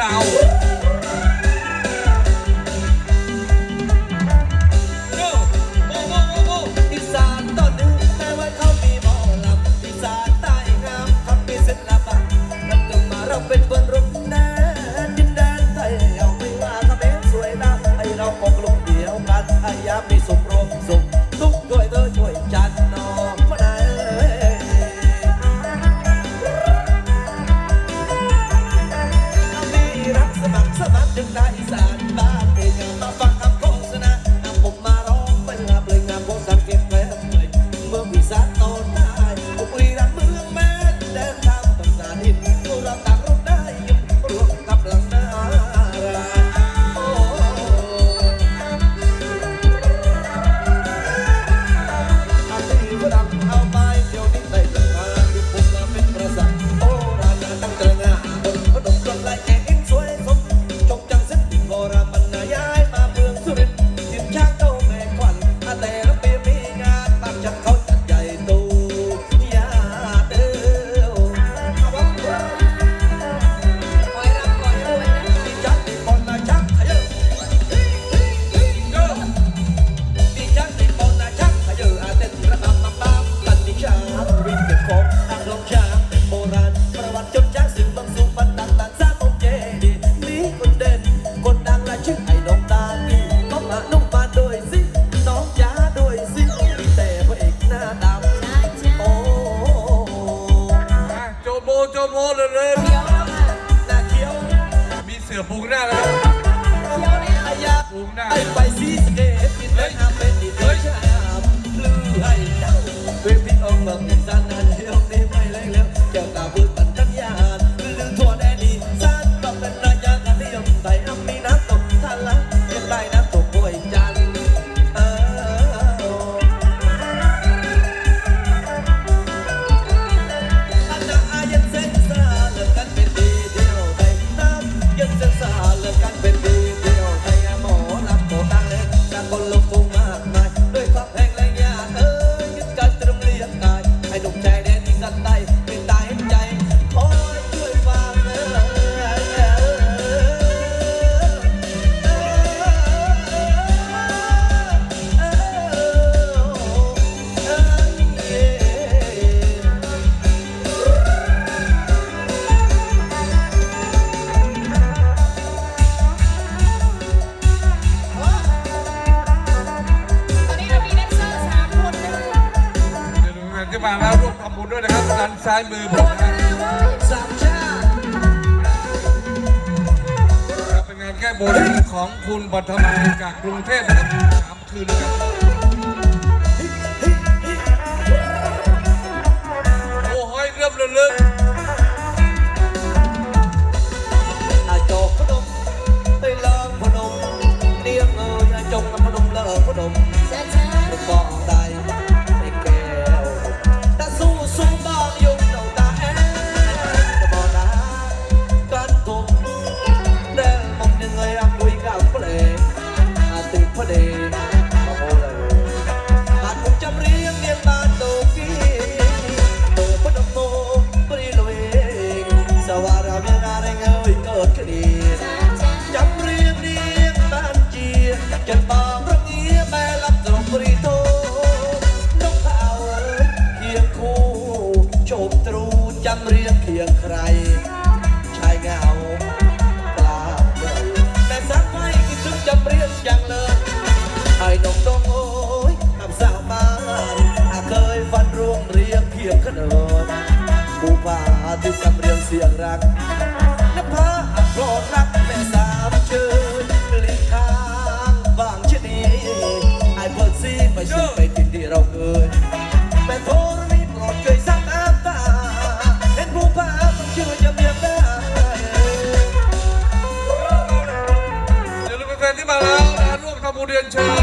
sound. โจโมเลยเลยเขียวแล้นาเขียวมีเสือปุงหน้าแล้วปุงหน้าไอ้ไปซีสเกต ทางซ้ายมือผมนะสามชครับเป็นงานแก้บนของคุณปัทมาจากกรุงเทพครับสามคืนครับโอ้ยเริ่มเลื่จนอาจบพนมไปเลิกพนมเรียกเอ่จงพนมเลิกพนมเกาะใด ยัเรียกเพียงใคร ชายเงาปลาเปิแต่สักไม่คิดถึงจำเรียกอย่างเลิศไอ้นงต้องโอ้ยทำสาวบ้านอากเคยฝันร่วงเรียกเพียงขนมผู้ป่าที่จำเรียงเสียงรัก Jen Jen.